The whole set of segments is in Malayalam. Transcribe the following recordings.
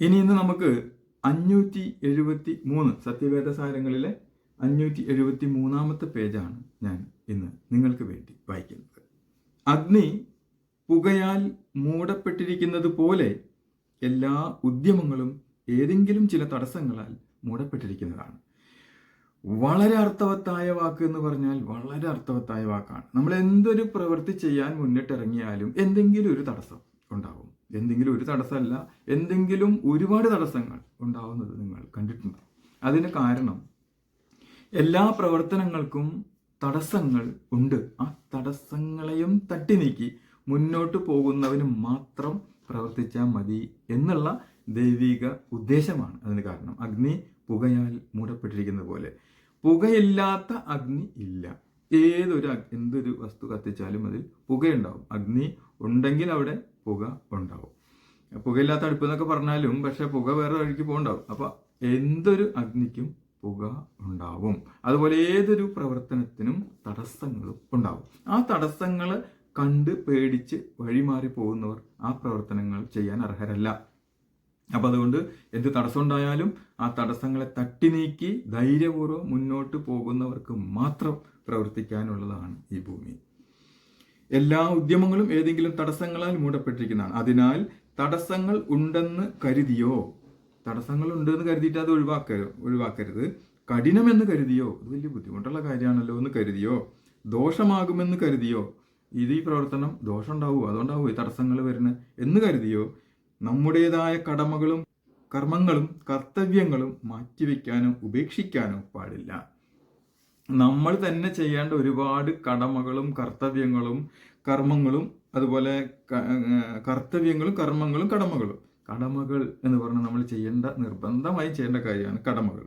ഇനി ഇന്ന് നമുക്ക് അഞ്ഞൂറ്റി എഴുപത്തി മൂന്ന് സത്യവേദസാരങ്ങളിലെ അഞ്ഞൂറ്റി എഴുപത്തി മൂന്നാമത്തെ പേജാണ് ഞാൻ ഇന്ന് നിങ്ങൾക്ക് വേണ്ടി വായിക്കുന്നത്. അഗ്നി പുകയാൽ മൂടപ്പെട്ടിരിക്കുന്നത് പോലെ എല്ലാ ഉദ്യമങ്ങളും ഏതെങ്കിലും ചില തടസ്സങ്ങളാൽ മൂടപ്പെട്ടിരിക്കുന്നതാണ്. വളരെ അർത്ഥവത്തായ വാക്ക് എന്ന് പറഞ്ഞാൽ വളരെ അർത്ഥവത്തായ വാക്കാണ്. നമ്മൾ എന്തൊരു പ്രവൃത്തി ചെയ്യാൻ മുന്നിട്ടിറങ്ങിയാലും എന്തെങ്കിലും ഒരു തടസ്സം ഉണ്ടാവും. എന്തെങ്കിലും ഒരു തടസ്സമല്ല. എന്തെങ്കിലും ഒരുപാട് തടസ്സങ്ങൾ ഉണ്ടാവുന്നത് നിങ്ങൾ കണ്ടിട്ടുണ്ട്. അതിന് കാരണം എല്ലാ പ്രവർത്തനങ്ങൾക്കും തടസ്സങ്ങൾ ഉണ്ട്. ആ തടസ്സങ്ങളെയും തട്ടി നീക്കി മുന്നോട്ട് പോകുന്നവന് മാത്രം പ്രവർത്തിച്ചാൽ മതി എന്നുള്ള ദൈവിക ഉദ്ദേശമാണ് അതിന് കാരണം. അഗ്നി പുകയാൽ മൂടപ്പെട്ടിരിക്കുന്ന പോലെ. പുകയില്ലാത്ത അഗ്നി ഇല്ല. ഏതൊരു എന്തൊരു വസ്തു കത്തിച്ചാലും അതിൽ പുകയുണ്ടാവും. അഗ്നി ഉണ്ടെങ്കിൽ അവിടെ പുക ഉണ്ടാവും. പുകയില്ലാത്ത അടുപ്പ് എന്നൊക്കെ പറഞ്ഞാലും പക്ഷേ പുക വേറെ വഴിക്ക് പോകണ്ടാവും. അപ്പൊ എന്തൊരു അഗ്നിക്കും പുക ഉണ്ടാവും. അതുപോലെ ഏതൊരു പ്രവർത്തനത്തിനും തടസ്സങ്ങളും ഉണ്ടാവും. ആ തടസ്സങ്ങൾ കണ്ട് പേടിച്ച് വഴിമാറി പോകുന്നവർ ആ പ്രവർത്തനങ്ങൾ ചെയ്യാൻ അർഹരല്ല. അപ്പൊ അതുകൊണ്ട് എന്ത് തടസ്സം ഉണ്ടായാലും ആ തടസ്സങ്ങളെ തട്ടി നീക്കി ധൈര്യപൂർവം മുന്നോട്ട് പോകുന്നവർക്ക് മാത്രം പ്രവർത്തിക്കാനുള്ളതാണ് ഈ ഭൂമി. എല്ലാ ഉദ്യമങ്ങളും ഏതെങ്കിലും തടസ്സങ്ങളാൽ മൂടപ്പെട്ടിരിക്കുന്നതാണ്. അതിനാൽ തടസ്സങ്ങൾ ഉണ്ടെന്ന് കരുതിയോ? തടസ്സങ്ങൾ ഉണ്ടെന്ന് കരുതിയിട്ട് അത് ഒഴിവാക്കരുത് ഒഴിവാക്കരുത്. കഠിനമെന്ന് കരുതിയോ? അത് വലിയ ബുദ്ധിമുട്ടുള്ള കാര്യമാണല്ലോ എന്ന് കരുതിയോ? ദോഷമാകുമെന്ന് കരുതിയോ? ഇത് ഈ പ്രവർത്തനം ദോഷം ഉണ്ടാവുമോ അതുകൊണ്ടാവുമോ ഈ തടസ്സങ്ങൾ വരുന്നത് എന്ന് കരുതിയോ? നമ്മുടേതായ കടമകളും കർമ്മങ്ങളും കർത്തവ്യങ്ങളും മാറ്റിവെക്കാനോ ഉപേക്ഷിക്കാനോ പാടില്ല. നമ്മൾ തന്നെ ചെയ്യേണ്ട ഒരുപാട് കടമകളും കർത്തവ്യങ്ങളും കർമ്മങ്ങളും അതുപോലെ കർത്തവ്യങ്ങളും കർമ്മങ്ങളും കടമകളും. കടമകൾ എന്ന് പറഞ്ഞാൽ നമ്മൾ ചെയ്യേണ്ട നിർബന്ധമായി ചെയ്യേണ്ട കാര്യമാണ് കടമകൾ.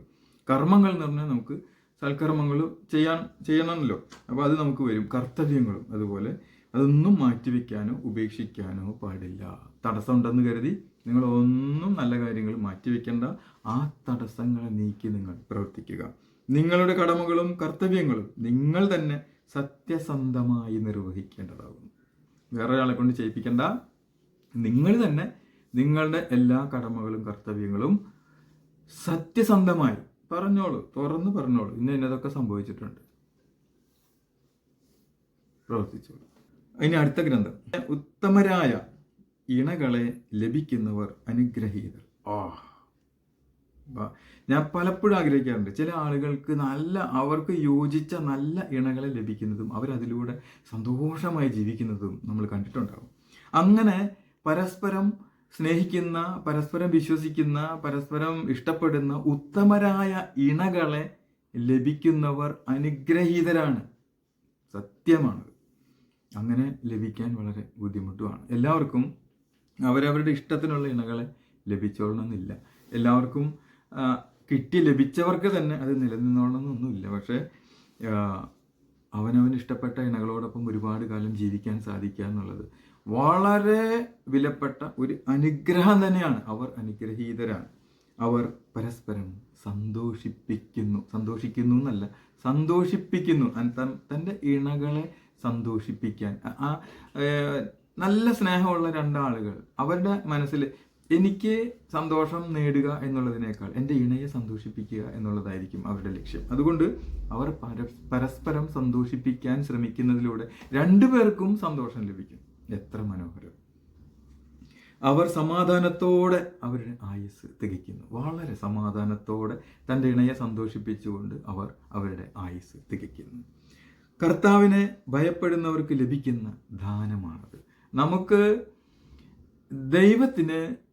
കർമ്മങ്ങൾ എന്ന് പറഞ്ഞാൽ നമുക്ക് സൽക്കർമ്മങ്ങൾ ചെയ്യാൻ ചെയ്യണമല്ലോ. അപ്പോൾ അത് നമുക്ക് വരും. കർത്തവ്യങ്ങളും അതുപോലെ അതൊന്നും മാറ്റിവെക്കാനോ ഉപേക്ഷിക്കാനോ പാടില്ല. തടസ്സം ഉണ്ടെന്ന് കരുതി നിങ്ങൾ ഒന്നും നല്ല കാര്യങ്ങൾ മാറ്റിവെക്കേണ്ട. ആ തടസ്സങ്ങളെ നീക്കി നിങ്ങൾ പ്രവർത്തിക്കുക. നിങ്ങളുടെ കടമകളും കർത്തവ്യങ്ങളും നിങ്ങൾ തന്നെ സത്യസന്ധമായി നിർവഹിക്കേണ്ടതാകുന്നു. വേറെ ഒരാളെ കൊണ്ട് ചെയ്യിപ്പിക്കേണ്ട. നിങ്ങൾ തന്നെ നിങ്ങളുടെ എല്ലാ കടമകളും കർത്തവ്യങ്ങളും സത്യസന്ധമായി പറഞ്ഞോളൂ തുറന്ന് പറഞ്ഞോളൂ. ഇന്ന് ഇന്നതൊക്കെ സംഭവിച്ചിട്ടുണ്ട്. പ്രവർത്തിച്ചോളൂ. ഇനി അടുത്ത ഗ്രന്ഥം. ഉത്തമരായ ഇണകളെ ലഭിക്കുന്നവർ അനുഗ്രഹീതർ. ആ ഞാൻ പലപ്പോഴും ആഗ്രഹിക്കാറുണ്ട്. ചില ആളുകൾക്ക് നല്ല അവർക്ക് യോജിച്ച നല്ല ഇണകളെ ലഭിക്കുന്നതും അവരതിലൂടെ സന്തോഷമായി ജീവിക്കുന്നതും നമ്മൾ കണ്ടിട്ടുണ്ടാകും അങ്ങനെ പരസ്പരം സ്നേഹിക്കുന്ന പരസ്പരം വിശ്വസിക്കുന്ന പരസ്പരം ഇഷ്ടപ്പെടുന്ന ഉത്തമരായ ഇണകളെ ലഭിക്കുന്നവർ അനുഗ്രഹീതരാണ്. സത്യമാണ്. അങ്ങനെ ലഭിക്കാൻ വളരെ ബുദ്ധിമുട്ടുമാണ്. എല്ലാവർക്കും അവരവരുടെ ഇഷ്ടത്തിനുള്ള ഇണകളെ ലഭിച്ചോളണമെന്നില്ല. എല്ലാവർക്കും കിട്ടി ലഭിച്ചവർക്ക് തന്നെ അത് നിലനിന്നോളണമെന്നൊന്നുമില്ല. പക്ഷേ അവനവന് ഇഷ്ടപ്പെട്ട ഇണകളോടൊപ്പം ഒരുപാട് കാലം ജീവിക്കാൻ സാധിക്കുക എന്നുള്ളത് വളരെ വിലപ്പെട്ട ഒരു അനുഗ്രഹം തന്നെയാണ്. അവർ അനുഗ്രഹീതരാണ്. അവർ പരസ്പരം സന്തോഷിപ്പിക്കുന്നു. സന്തോഷിക്കുന്നു എന്നല്ല സന്തോഷിപ്പിക്കുന്നു. തന്റെ ഇണകളെ സന്തോഷിപ്പിക്കാൻ. ആ നല്ല സ്നേഹമുള്ള രണ്ടാളുകൾ അവരുടെ മനസ്സിൽ എനിക്ക് സന്തോഷം നേടുക എന്നുള്ളതിനേക്കാൾ എന്റെ ഇണയെ സന്തോഷിപ്പിക്കുക എന്നുള്ളതായിരിക്കും അവരുടെ ലക്ഷ്യം. അതുകൊണ്ട് അവർ പരസ്പരം സന്തോഷിപ്പിക്കാൻ ശ്രമിക്കുന്നതിലൂടെ രണ്ടുപേർക്കും സന്തോഷം ലഭിക്കും. എത്ര മനോഹരം. അവർ സമാധാനത്തോടെ അവരുടെ ആയുസ് തികയ്ക്കുന്നു. വളരെ സമാധാനത്തോടെ തന്റെ ഇണയെ സന്തോഷിപ്പിച്ചുകൊണ്ട് അവർ അവരുടെ ആയുസ് തികയ്ക്കുന്നു. കർത്താവിനെ ഭയപ്പെടുന്നവർക്ക് ലഭിക്കുന്ന ദാനമാണത്. നമുക്ക് ദൈവത്തിന്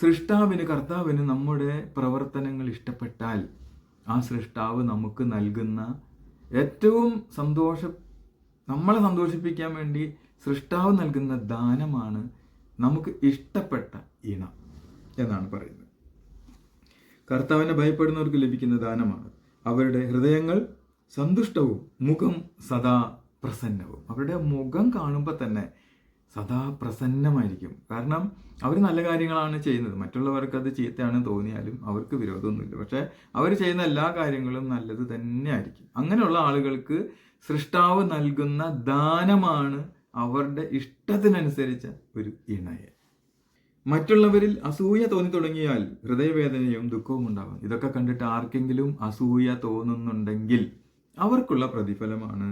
സൃഷ്ടാവിന് കർത്താവിന് നമ്മുടെ പ്രവർത്തനങ്ങൾ ഇഷ്ടപ്പെട്ടാൽ ആ സൃഷ്ടാവ് നമുക്ക് നൽകുന്ന ഏറ്റവും സന്തോഷ നമ്മളെ സന്തോഷിപ്പിക്കാൻ വേണ്ടി സൃഷ്ടാവ് നൽകുന്ന ദാനമാണ് നമുക്ക് ഇഷ്ടപ്പെട്ട ഇണം എന്നാണ് പറയുന്നത്. കർത്താവിനെ ഭയപ്പെടുന്നവർക്ക് ലഭിക്കുന്ന ദാനമാണ് അവരുടെ ഹൃദയങ്ങൾ സന്തുഷ്ടവും മുഖം സദാ പ്രസന്നവും. അവരുടെ മുഖം കാണുമ്പോൾ തന്നെ സദാ പ്രസന്നമായിരിക്കും. കാരണം അവർ നല്ല കാര്യങ്ങളാണ് ചെയ്യുന്നത്. മറ്റുള്ളവർക്ക് അത് ചീത്തയാണ് തോന്നിയാലും അവർക്ക് വിരോധമൊന്നുമില്ല. പക്ഷെ അവർ ചെയ്യുന്ന എല്ലാ കാര്യങ്ങളും നല്ലത് തന്നെയായിരിക്കും. അങ്ങനെയുള്ള ആളുകൾക്ക് സൃഷ്ടാവ് നൽകുന്ന ദാനമാണ് അവരുടെ ഇഷ്ടത്തിനനുസരിച്ച ഒരു ഇണയെ. മറ്റുള്ളവരിൽ അസൂയ തോന്നി തുടങ്ങിയാൽ ഹൃദയവേദനയും ദുഃഖവും ഉണ്ടാകും ഇതൊക്കെ കണ്ടിട്ട് ആർക്കെങ്കിലും അസൂയ തോന്നുന്നുണ്ടെങ്കിൽ അവർക്കുള്ള പ്രതിഫലമാണ്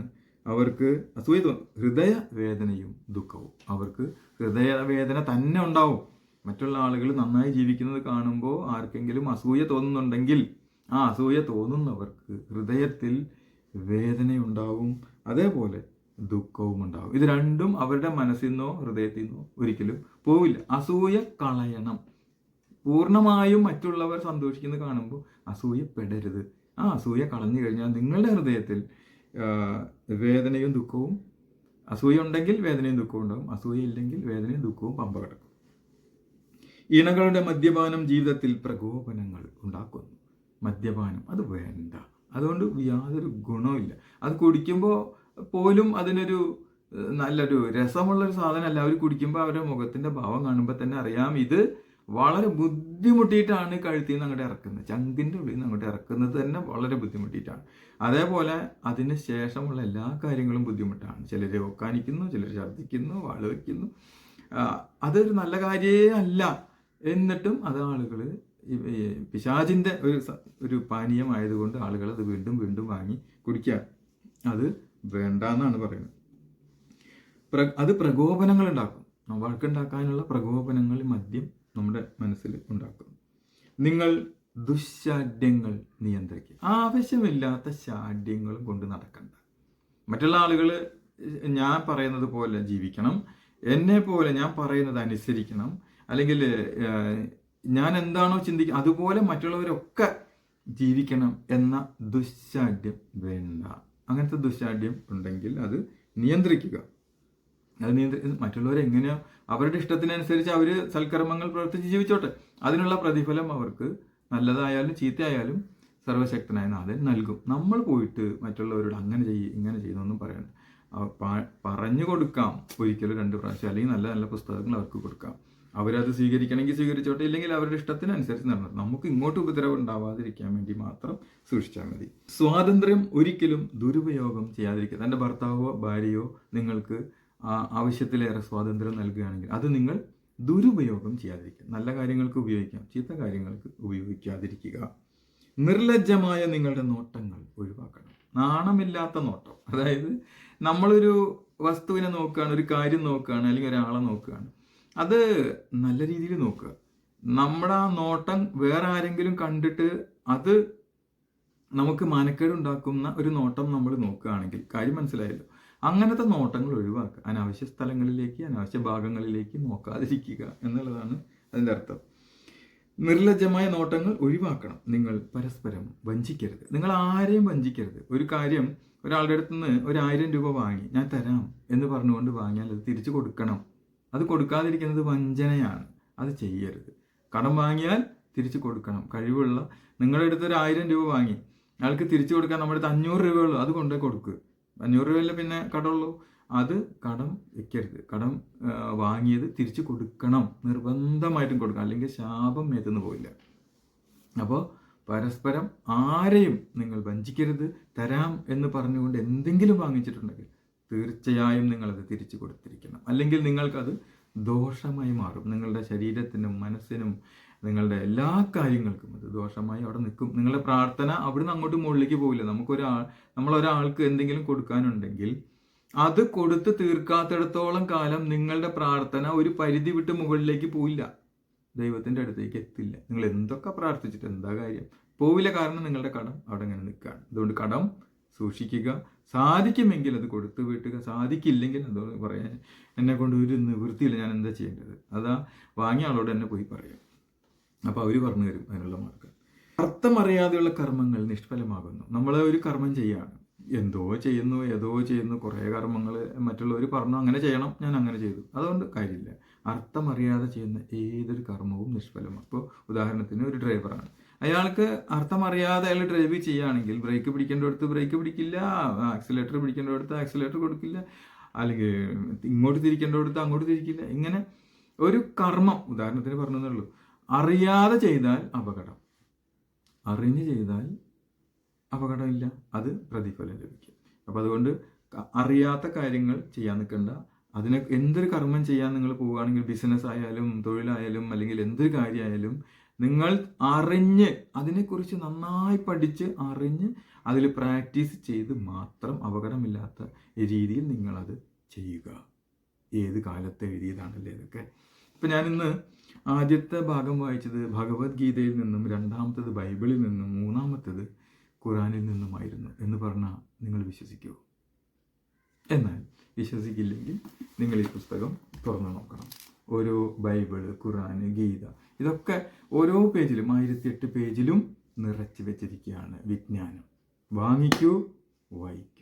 അവർക്ക് അസൂയ ഹൃദയ ഹൃദയവേദനയും ദുഃഖവും. അവർക്ക് ഹൃദയവേദന തന്നെ ഉണ്ടാവും. മറ്റുള്ള ആളുകൾ നന്നായി ജീവിക്കുന്നത് കാണുമ്പോൾ ആർക്കെങ്കിലും അസൂയ തോന്നുന്നുണ്ടെങ്കിൽ ആ അസൂയ തോന്നുന്നവർക്ക് ഹൃദയത്തിൽ വേദനയുണ്ടാവും. അതേപോലെ ദുഃഖവും ഉണ്ടാവും. ഇത് രണ്ടും അവരുടെ മനസ്സിൽ നിന്നോ ഹൃദയത്തിൽ നിന്നോ ഒരിക്കലും പോവില്ല. അസൂയ കളയണം. പൂർണമായും മറ്റുള്ളവർ സന്തോഷിക്കുന്നത് കാണുമ്പോൾ അസൂയപ്പെടരുത്. ആ അസൂയ കളഞ്ഞു കഴിഞ്ഞാൽ നിങ്ങളുടെ ഹൃദയത്തിൽ വേദനയും ദുഃഖവും. അസൂയ ഉണ്ടെങ്കിൽ വേദനയും ദുഃഖവും ഉണ്ടാകും അസൂയ ഇല്ലെങ്കിൽ വേദനയും ദുഃഖവും പമ്പ കിടക്കും. ഇണകളുടെ മദ്യപാനം ജീവിതത്തിൽ പ്രകോപനങ്ങൾ ഉണ്ടാക്കുന്നു. മദ്യപാനം അത് വേണ്ട. അതുകൊണ്ട് യാതൊരു ഗുണമില്ല അത് കുടിക്കുമ്പോൾ പോലും അതിനൊരു നല്ലൊരു രസമുള്ളൊരു സാധനമല്ല. അവർ കുടിക്കുമ്പോൾ അവരുടെ മുഖത്തിന്റെ ഭാവം കാണുമ്പോൾ തന്നെ അറിയാം ഇത് വളരെ ബുദ്ധിമുട്ടിയിട്ടാണ് കഴുത്തിൽ നിന്ന് അങ്ങോട്ട് ഇറക്കുന്നത്. ചങ്കിന്റെ ഉള്ളിൽ നിന്ന് അങ്ങോട്ട് ഇറക്കുന്നത് തന്നെ വളരെ ബുദ്ധിമുട്ടിയിട്ടാണ്. അതേപോലെ അതിന് ശേഷമുള്ള എല്ലാ കാര്യങ്ങളും ബുദ്ധിമുട്ടാണ്. ചിലർ ഒക്കാനിക്കുന്നു ചിലർ ഛർദ്ദിക്കുന്നു വാൾ വയ്ക്കുന്നു അതൊരു നല്ല കാര്യേ അല്ല. എന്നിട്ടും അത് ആളുകൾ പിശാചിന്റെ ഒരു ഒരു ഒരു പാനീയമായതുകൊണ്ട് ആളുകൾ അത് വീണ്ടും വീണ്ടും വാങ്ങി കുടിക്കുക. അത് വേണ്ട എന്നാണ് പറയുന്നത്. പ്ര- അത് പ്രകോപനങ്ങൾ ഉണ്ടാക്കും. വഴക്കുണ്ടാക്കാനുള്ള പ്രകോപനങ്ങൾ മദ്യം നമ്മുടെ മനസ്സിൽ ഉണ്ടാക്കും. നിങ്ങൾ ദുശാഠ്യങ്ങൾ നിയന്ത്രിക്കുക. ആവശ്യമില്ലാത്ത ശാഠ്യങ്ങളും കൊണ്ട് നടക്കണ്ട. മറ്റുള്ള ആളുകൾ ഞാൻ പറയുന്നത് പോലെ ജീവിക്കണം. എന്നെ പോലെ ഞാൻ പറയുന്നത് അനുസരിക്കണം. അല്ലെങ്കിൽ ഞാൻ എന്താണോ ചിന്തിക്കുക അതുപോലെ മറ്റുള്ളവരൊക്കെ ജീവിക്കണം എന്ന ദുശാഠ്യം വേണ്ട. അങ്ങനത്തെ ദുശാഠ്യം ഉണ്ടെങ്കിൽ അത് നിയന്ത്രിക്കുക. അത് നിയന്ത്രി മറ്റുള്ളവരെ എങ്ങനെയോ അവരുടെ ഇഷ്ടത്തിനനുസരിച്ച് അവർ സൽക്കർമ്മങ്ങൾ പ്രവർത്തിച്ച് ജീവിച്ചോട്ടെ. അതിനുള്ള പ്രതിഫലം അവർക്ക് നല്ലതായാലും ചീത്തയായാലും സർവശക്തനായ നാഥൻ നൽകും. നമ്മൾ പോയിട്ട് മറ്റുള്ളവരോട് അങ്ങനെ ചെയ്യ് ഇങ്ങനെ ചെയ്യുന്നൊന്നും പറയണ്ട. പറഞ്ഞു കൊടുക്കാം. ഒരിക്കലും രണ്ട് പ്രാവശ്യം അല്ലെങ്കിൽ നല്ല നല്ല പുസ്തകങ്ങൾ അവർക്ക് കൊടുക്കാം. അവരത് സ്വീകരിക്കണമെങ്കിൽ സ്വീകരിച്ചോട്ടെ ഇല്ലെങ്കിൽ അവരുടെ ഇഷ്ടത്തിനനുസരിച്ച് നടന്നു നമുക്ക് ഇങ്ങോട്ട് ഉപദ്രവം ഉണ്ടാവാതിരിക്കാൻ വേണ്ടി മാത്രം സൂക്ഷിച്ചാൽ മതി. സ്വാതന്ത്ര്യം ഒരിക്കലും ദുരുപയോഗം ചെയ്യാതിരിക്കുക. തന്റെ ഭർത്താവോ ഭാര്യയോ നിങ്ങൾക്ക് ആവശ്യത്തിലേറെ സ്വാതന്ത്ര്യം നൽകുകയാണെങ്കിൽ അത് നിങ്ങൾ ദുരുപയോഗം ചെയ്യാതിരിക്കുക. നല്ല കാര്യങ്ങൾക്ക് ഉപയോഗിക്കാം ചീത്ത കാര്യങ്ങൾക്ക് ഉപയോഗിക്കാതിരിക്കുക. നിർലജ്ജമായ നിങ്ങളുടെ നോട്ടങ്ങൾ ഒഴിവാക്കണം. നാണമില്ലാത്ത നോട്ടം. അതായത് നമ്മളൊരു വസ്തുവിനെ നോക്കുകയാണ് ഒരു കാര്യം നോക്കുകയാണ് അല്ലെങ്കിൽ ഒരാളെ നോക്കുകയാണ്. അത് നല്ല രീതിയിൽ നോക്കുക. നമ്മുടെ ആ നോട്ടം വേറെ ആരെങ്കിലും കണ്ടിട്ട് അത് നമുക്ക് മാനക്കേട് ഉണ്ടാക്കുന്ന ഒരു നോട്ടം നമ്മൾ നോക്കുകയാണെങ്കിൽ കാര്യം മനസ്സിലായല്ലോ. അങ്ങനത്തെ നോട്ടങ്ങൾ ഒഴിവാക്കുക. അനാവശ്യ സ്ഥലങ്ങളിലേക്ക് അനാവശ്യ ഭാഗങ്ങളിലേക്ക് നോക്കാതിരിക്കുക എന്നുള്ളതാണ് അതിന്റെ അർത്ഥം. നിർലജ്ജമായ നോട്ടങ്ങൾ ഒഴിവാക്കണം. നിങ്ങൾ പരസ്പരം വഞ്ചിക്കരുത്. നിങ്ങൾ ആരെയും വഞ്ചിക്കരുത്. ഒരു കാര്യം ഒരാളുടെ അടുത്ത് നിന്ന് ഒരായിരം രൂപ വാങ്ങി ഞാൻ തരാം എന്ന് പറഞ്ഞുകൊണ്ട് വാങ്ങിയാൽ അത് തിരിച്ചു കൊടുക്കണം. അത് കൊടുക്കാതിരിക്കുന്നത് വഞ്ചനയാണ്. അത് ചെയ്യരുത്. കടം വാങ്ങിയാൽ തിരിച്ചു കൊടുക്കണം. കഴിവുള്ള നിങ്ങളുടെ അടുത്ത് ഒരു ആയിരം രൂപ വാങ്ങി അയാൾക്ക് തിരിച്ചു കൊടുക്കാൻ നമ്മുടെ അടുത്ത് അഞ്ഞൂറ് രൂപയുള്ളൂ അത് കൊണ്ടുപോയി കൊടുക്കുക അഞ്ഞൂറ് രൂപയല്ലേ പിന്നെ കടമുള്ളൂ? അത് കടം വെക്കരുത്. കടം വാങ്ങിയത് തിരിച്ചു കൊടുക്കണം. നിർബന്ധമായിട്ടും കൊടുക്കണം. അല്ലെങ്കിൽ ശാപം മേത്തുനിന്ന് പോയില്ല അപ്പോൾ പരസ്പരം ആരെയും നിങ്ങൾ വഞ്ചിക്കരുത്. തരാം എന്ന് പറഞ്ഞുകൊണ്ട് എന്തെങ്കിലും വാങ്ങിച്ചിട്ടുണ്ടെങ്കിൽ തീർച്ചയായും നിങ്ങളത് തിരിച്ചു കൊടുത്തിരിക്കണം. അല്ലെങ്കിൽ നിങ്ങൾക്കത് ദോഷമായി മാറും. നിങ്ങളുടെ ശരീരത്തിനും മനസ്സിനും നിങ്ങളുടെ എല്ലാ കാര്യങ്ങൾക്കും അത് ദോഷമായി അവിടെ നിൽക്കും. നിങ്ങളുടെ പ്രാർത്ഥന അവിടുന്ന് അങ്ങോട്ട് മുകളിലേക്ക് പോവില്ല. നമുക്കൊരാൾ നമ്മളൊരാൾക്ക് എന്തെങ്കിലും കൊടുക്കാനുണ്ടെങ്കിൽ അത് കൊടുത്ത് തീർക്കാത്തിടത്തോളം കാലം നിങ്ങളുടെ പ്രാർത്ഥന ഒരു പരിധി വിട്ട് മുകളിലേക്ക് പോയില്ല ദൈവത്തിന്റെ അടുത്തേക്ക് എത്തില്ല. നിങ്ങൾ എന്തൊക്കെ പ്രാർത്ഥിച്ചിട്ട് എന്താ കാര്യം? പോവില്ല കാരണം നിങ്ങളുടെ കടം അവിടെ അങ്ങനെ നിൽക്കുകയാണ്. അതുകൊണ്ട് കടം സൂക്ഷിക്കുക. സാധിക്കുമെങ്കിൽ അത് കൊടുത്തു വീട്ടുക. സാധിക്കില്ലെങ്കിൽ അത് പറയാൻ എന്നെ കൊണ്ട് ഒരു നിവൃത്തിയില്ല. ഞാൻ എന്താ ചെയ്യേണ്ടത്? അതാ വാങ്ങിയ ആളോട് എന്നെ പോയി പറയാം അപ്പോൾ അവർ പറഞ്ഞു തരും അതിനുള്ള മാർഗം. അർത്ഥമറിയാതെയുള്ള കർമ്മങ്ങൾ നിഷ്ഫലമാകുന്നു. നമ്മൾ ഒരു കർമ്മം ചെയ്യാണ്. എന്തോ ചെയ്യുന്നു ഏതോ ചെയ്യുന്നു കുറേ കർമ്മങ്ങൾ മറ്റുള്ളവർ പറഞ്ഞു അങ്ങനെ ചെയ്യണം ഞാൻ അങ്ങനെ ചെയ്തു. അതുകൊണ്ട് കാര്യമില്ല. അർത്ഥമറിയാതെ ചെയ്യുന്ന ഏതൊരു കർമ്മവും നിഷ്ഫലമാണ് അപ്പോൾ ഉദാഹരണത്തിന് ഒരു ഡ്രൈവറാണ്. അയാൾക്ക് അർത്ഥമറിയാതെ അയാൾ ഡ്രൈവ് ചെയ്യുകയാണെങ്കിൽ ബ്രേക്ക് പിടിക്കേണ്ടടുത്ത് ബ്രേക്ക് പിടിക്കില്ല ആക്സിലേറ്റർ പിടിക്കേണ്ടടുത്ത് ആക്സിലേറ്റർ കൊടുക്കില്ല അല്ലെങ്കിൽ ഇങ്ങോട്ട് തിരിക്കേണ്ടടുത്ത് അങ്ങോട്ട് തിരിക്കില്ല. ഇങ്ങനെ ഒരു കർമ്മം ഉദാഹരണത്തിന് പറഞ്ഞതേ ഉള്ളൂ. അറിയാതെ ചെയ്താൽ അപകടം. അറിഞ്ഞ് ചെയ്താൽ അപകടമില്ല. അത് പ്രതിഫലം ലഭിക്കും. അപ്പം അതുകൊണ്ട് അറിയാത്ത കാര്യങ്ങൾ ചെയ്യാൻ നിൽക്കണ്ട. അതിനെ എന്തൊരു കർമ്മം ചെയ്യാൻ നിങ്ങൾ പോവുകയാണെങ്കിൽ ബിസിനസ് ആയാലും തൊഴിലായാലും അല്ലെങ്കിൽ എന്തൊരു കാര്യമായാലും നിങ്ങൾ അറിഞ്ഞ് അതിനെക്കുറിച്ച് നന്നായി പഠിച്ച് അറിഞ്ഞ് അതിൽ പ്രാക്ടീസ് ചെയ്ത് മാത്രം അപകടമില്ലാത്ത രീതിയിൽ നിങ്ങളത് ചെയ്യുക. ഏത് കാലത്തെ എഴുതിയതാണല്ലേ ഇതൊക്കെ? ഇപ്പം ഞാനിന്ന് ആദ്യത്തെ ഭാഗം വായിച്ചത് ഭഗവത്ഗീതയിൽ നിന്നും രണ്ടാമത്തത് ബൈബിളിൽ നിന്നും മൂന്നാമത്തത് ഖുറാനിൽ നിന്നുമായിരുന്നു എന്ന് പറഞ്ഞാൽ നിങ്ങൾ വിശ്വസിക്കുമോ എന്നാൽ വിശ്വസിക്കില്ലെങ്കിൽ നിങ്ങൾ ഈ പുസ്തകം തുറന്നു നോക്കണം. ഓരോ ബൈബിൾ ഖുറാൻ ഗീത ഇതൊക്കെ ഓരോ പേജിലും ആയിരത്തി എട്ട് പേജിലും നിറച്ച് വെച്ചിരിക്കുകയാണ് വിജ്ഞാനം. വാങ്ങിക്കൂ വായിക്കൂ.